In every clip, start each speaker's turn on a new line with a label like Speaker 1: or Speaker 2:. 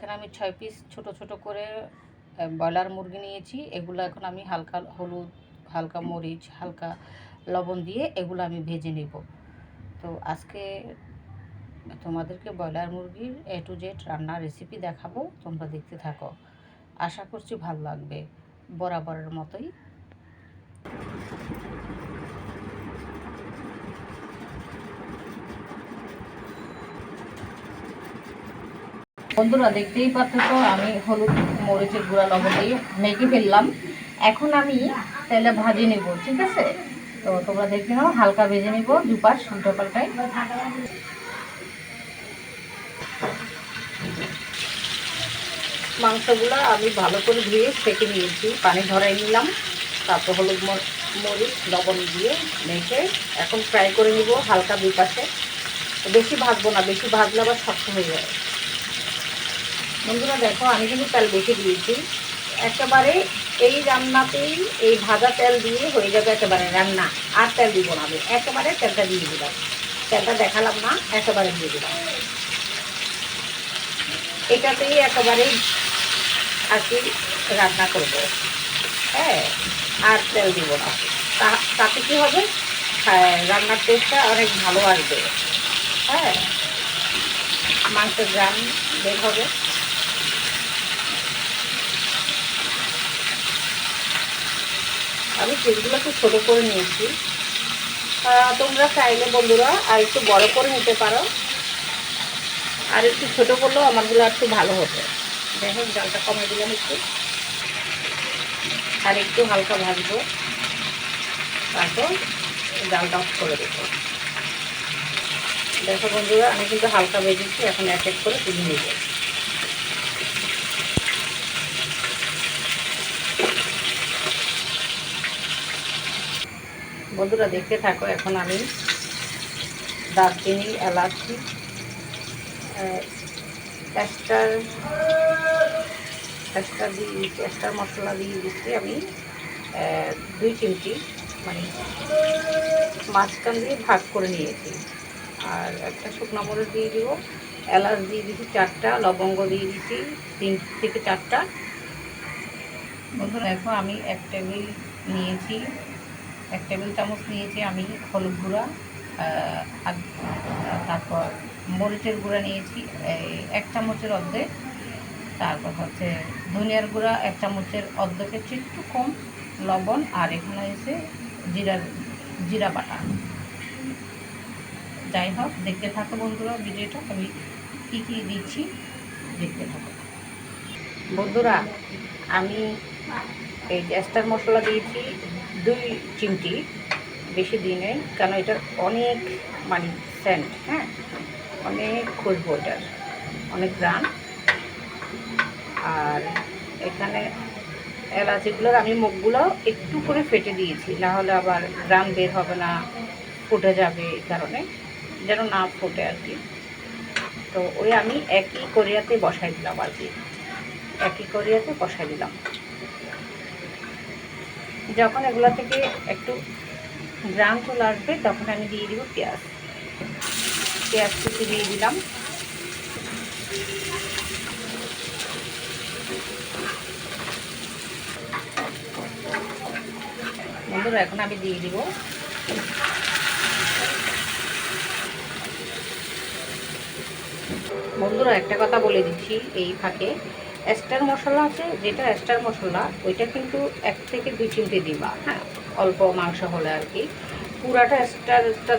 Speaker 1: এখানে আমি ছয় পিস ছোট ছোট করে ব্রয়লার মুরগি নিয়েছি। এগুলো এখন আমি হালকা হলুদ, হালকা মরিচ, হালকা লবণ দিয়ে এগুলো আমি ভেজে নেব। তো আজকে তোমাদেরকে ব্রয়লার মুরগির এ টু জেড রান্নার রেসিপি দেখাবো, তোমরা দেখতে থাকো। আশা করছি ভালো লাগবে, বরাবরের মতোই। বন্ধুরা দেখতেই পাচ্ছ তো, আমি হলুদ, মরিচের গুঁড়া, লবণ দিয়ে মেখে ফেললাম। এখন আমি তেলে ভাজি নেব, ঠিক আছে? তো তোমরা দেখে নাও, হালকা ভেজে নিব, দুপাশ, উল্টো পাল্টায়। মাংসগুলো আমি ভালো করে ধুয়ে সেঁকে নিয়েছি, পানি ধরাই নিলাম। তারপর হলুদ মরিচ, লবণ দিয়ে মেখে এখন ফ্রাই করে নিব হালকা দুপাশে। বেশি ভাজবো না, বেশি ভাজলে আবার শক্ত হয়ে যায় বন্ধুরা দেখো আমি কিন্তু তেল বেশি দিয়েছি। একেবারে এই রান্নাতেই এই ভাজা তেল দিয়ে হয়ে যাবে একেবারে রান্না। আর তেল দিব না আমি একেবারে তেলটা দিয়ে দিলাম। তেলটা দেখালাম না একেবারে দিয়ে দিলাম। এটাতেই একেবারেই আর কি রান্না করব। হ্যাঁ আর তেল দিব না। তাতে কী হবে? হ্যাঁ, রান্নার টেস্টটা অনেক ভালো আসবে। হ্যাঁ মাংসের গ্রাম বের হবে। আমি পিসগুলো খুব ছোটো করে নিয়েছি। তোমরা চাইলে বন্ধুরা আর একটু বড় করে নিতে পারো। আর একটু ছোটো করলেও আমারগুলো একটু ভালো হতো। দেখো ডালটা কমে দিলাম একটু। আর একটু হালকা ভাজবো। তারপর জালটা অফ করে দেবো। দেখো বন্ধুরা, আমি কিন্তু হালকা ভেজেছি, এখন এক এক করে তুলে নেব। বন্ধুরা দেখতে থাকো, এখন আমি দারচিনি, এলাচি ক্যাস্টার ক্যাস্টার দিয়ে, ক্যাস্টার মশলা দিয়ে দিচ্ছি আমি দুই চিমটি মানে মাঝখান দিয়ে ভাগ করে নিয়েছি। আর একটা শুকনো মরিচ দিয়ে দিব, এলাচ দিয়ে দিচ্ছি চারটা, লবঙ্গ দিয়ে দিচ্ছি তিন থেকে চারটা। বন্ধুরা দেখো আমি এক টেবিল নিয়েছি। এক টেবিল চামচ নিয়েছি আমি হলুদ গুঁড়া তারপর মরিচের গুঁড়া নিয়েছি এক চামচের অর্ধেক। তারপর হচ্ছে ধনিয়ার গুঁড়া এক চামচের অর্ধেকের চেয়ে একটু কম, লবণ, আর এখানে এসে জিরার, জিরা বাটা। যাই হোক, দেখতে থাকো বন্ধুরা ভিডিওটা, আমি কী কী দিচ্ছি দেখতে থাকো। বন্ধুরা, আমি এই গ্যাসটার মশলা দিয়েছি দুই চিমটি বেশি দিনে কারণ এটার অনেক মানে সেন্ট হ্যাঁ? অনেক খুশবু এটার, অনেক গ্রান। আর এখানে এলাচিগুলোর আমি মুখগুলো একটু করে ফেটে দিয়েছি, না হলে আবার গ্রাম বের হবে না, ফুটে যাবে এই কারণে, যেন না ফুটে আর কি। তো ওই আমি একই কোরিয়াতে বসাই দিলাম আর কি, একই কোরিয়াতে বসাই দিলাম। যখন এগুলো থেকে একটু গ্রাম চলে আসবে, তখন আমি দিয়ে দিব পেঁয়াজ। পেঁয়াজ কুচি দিয়ে দিলাম। বন্ধুরা, এখন আমি দিয়ে দিব। বন্ধুরা, একটা কথা বলে দিচ্ছি এই ফাঁকে। এস্টার মশলা আছে, যেটা এস্টার মশলা, ওইটা কিন্তু এক থেকে দুই চিমটে দিবা। হ্যাঁ অল্প মাংস হলে আর কি। পুরাটা এস্টারটা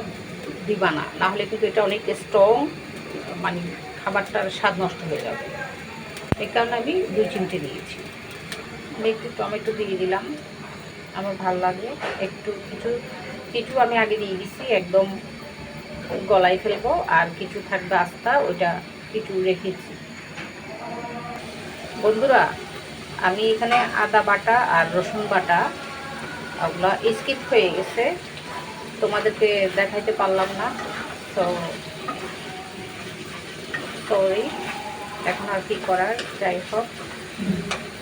Speaker 1: দিবা না নাহলে কিন্তু এটা অনেক স্ট্রং মানে খাবারটার স্বাদ নষ্ট হয়ে যাবে। এই কারণে আমি দুই চিমটে দিয়েছি। আমি একটু টমেটো দিয়ে দিলাম। আমার ভালো লাগে। একটু কিছু কিছু আমি আগে দিয়ে দিচ্ছি একদম গলায় ফেলব। আর কিছু থাকবে আস্তা, ওইটা কিছু রেখেছি বন্ধুরা, আমি এখানে আদা বাটা আর রসুন বাটা, ওগুলো স্কিপ হয়ে গেছে। তোমাদেরকে দেখাইতে পারলাম না তো সরি এখন আর কি করার, যাই হোক।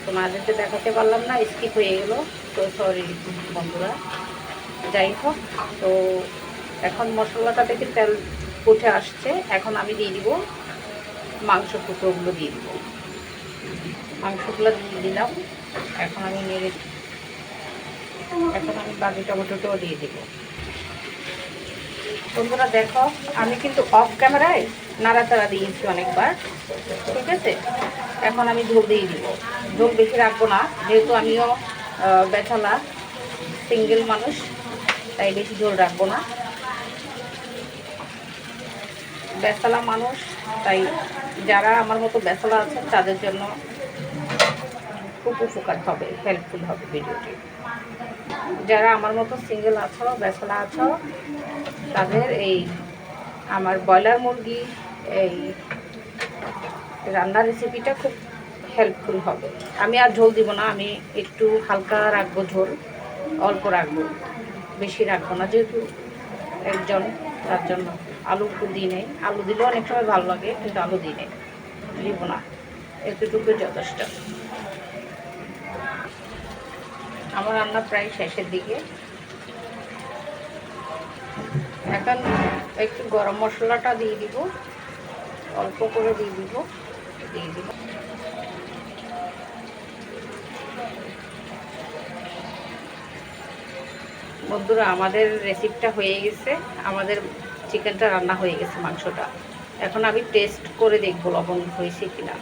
Speaker 1: তোমাদেরকে দেখাতে পারলাম না স্কিপ হয়ে গেলো তো সরি বন্ধুরা। যাই হোক তো এখন মশলাটা থেকে তেল উঠে আসছে, এখন আমি দিয়ে দিব মাংস টুকরোগুলো দিয়ে দিব। মাংসগুলো দিয়ে দিলাম। এখন আমি নেড়ে এখন আমি বাকি টমেটোটাও দিয়ে দিব। বন্ধুরা দেখো, আমি কিন্তু অফ ক্যামেরায় নাড়াচাড়া দিয়েছি অনেকবার, ঠিক আছে? এখন আমি ঝোল দিয়ে দিব। ঝোল বেশি রাখব না, যেহেতু আমিও বেচালা সিঙ্গেল মানুষ, তাই বেশি ঝোল রাখব না। বেসালা মানুষ, তাই যারা আমার মতো বেসালা আছেন তাদের জন্য খুব উপকার হবে হেল্পফুল হবে ভিডিওটি। যারা আমার মতো সিঙ্গেল আছো বেসালা আছো, তাদের এই আমার ব্রয়লার মুরগি, এই রান্নার রেসিপিটা খুব হেল্পফুল হবে। আমি আর ঝোল দিব না, আমি একটু হালকা রাখব ঝোল, অল্প রাখব, বেশি রাখব না যেহেতু একজন, তার জন্য। আলু দিই নেই। আলু দিলেও অনেক সময় ভালো লাগে, কিন্তু আলু দিই নেই। দিব না। এতটুকু যথেষ্ট। আমার রান্না প্রায় শেষের দিকে। এখন একটু গরম মশলাটা দিয়ে দিব। অল্প করে দিয়ে দিব। দিয়ে দিব। বন্ধুরা, আমাদের রেসিপিটা হয়ে গেছে। আমাদের চিকেনটা রান্না হয়ে গেছে মাংসটা। এখন আমি টেস্ট করে দেখব লবণ হয়েছে কিনা।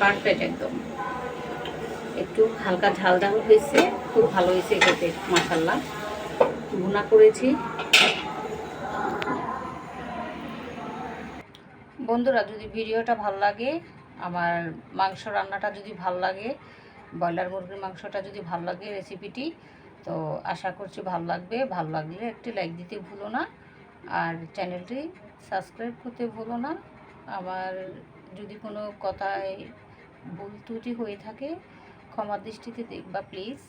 Speaker 1: পারফেক্ট একদম। একটু হালকা ঝাল ঝাল হয়েছে, খুব ভালো হয়েছে খেতে মাসাল্লাহ ভুনা করেছি। বন্ধুরা, যদি ভিডিওটা ভালো লাগে, আমার মাংস রান্নাটা যদি ভালো লাগে, ব্রয়লার মুরগির মাংসটা যদি ভালো লাগে রেসিপিটি, তো আশা করছি ভালো লাগবে। ভালো লাগলে একটি লাইক দিতে ভুলো না, আর চ্যানেলটি সাবস্ক্রাইব করতে ভুলো না। আমার যদি কোনো কথায় ভুল ত্রুটি হয়ে থাকে ক্ষমা দৃষ্টিতে দেখবা প্লিজ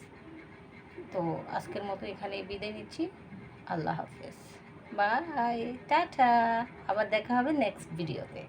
Speaker 1: তো আজকের মতো এখানে বিদায় নিচ্ছি। আল্লাহ হাফেজ। Bye tata. আবার দেখা হবে নেক্সট ভিডিওতে